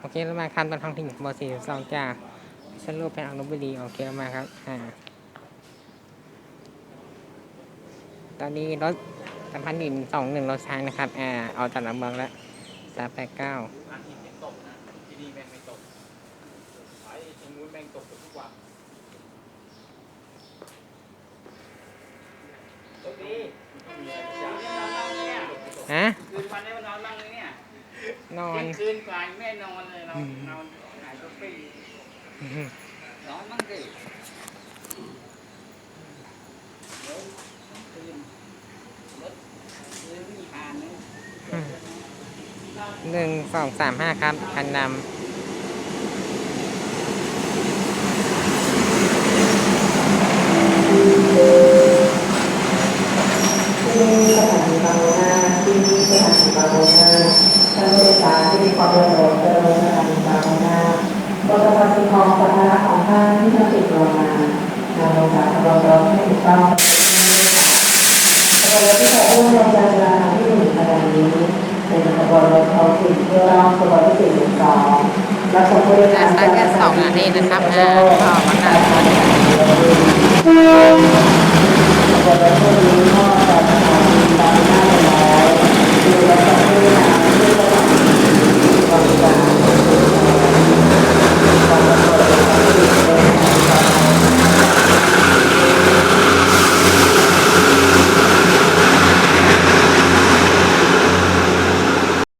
โอเคเรามาคันตอนท้องถิ่นบอสี่สองจ้ากสรุปเป็นอนุบดีโอเคเรามาครับอ่าตอนนี้รถสัมพันธ์ดินสองหนึ่งรถช้างนะครับอ่าออกจากหลำเมืองแล้วสามแปดเก้าฮะคืนวันนี้มานอนบ้างเลยเนี่ย นอนเที่ยงคืนกว่ายังไม่นอนเลยเรานอนหายก็ปี้นอนบ้างสิเดี๋ยวคืนรถคืนมีผ่านนะหนึ่งสองสามห้าครับ คันดำที่ ที่ท่านติดลงมานำลงจากรถราให้ถูกต้องขบวนราที่จะมุ่งลงจากราที่หนึ่งขณะนี้เป็นขบวนรถท้องถิ่นเพื่อรอบขบวนที่สี่หนึ่งสองและส่งผู้โดยสารอ่าใช้แค่สองนนี้นะครับอ่าก็อมา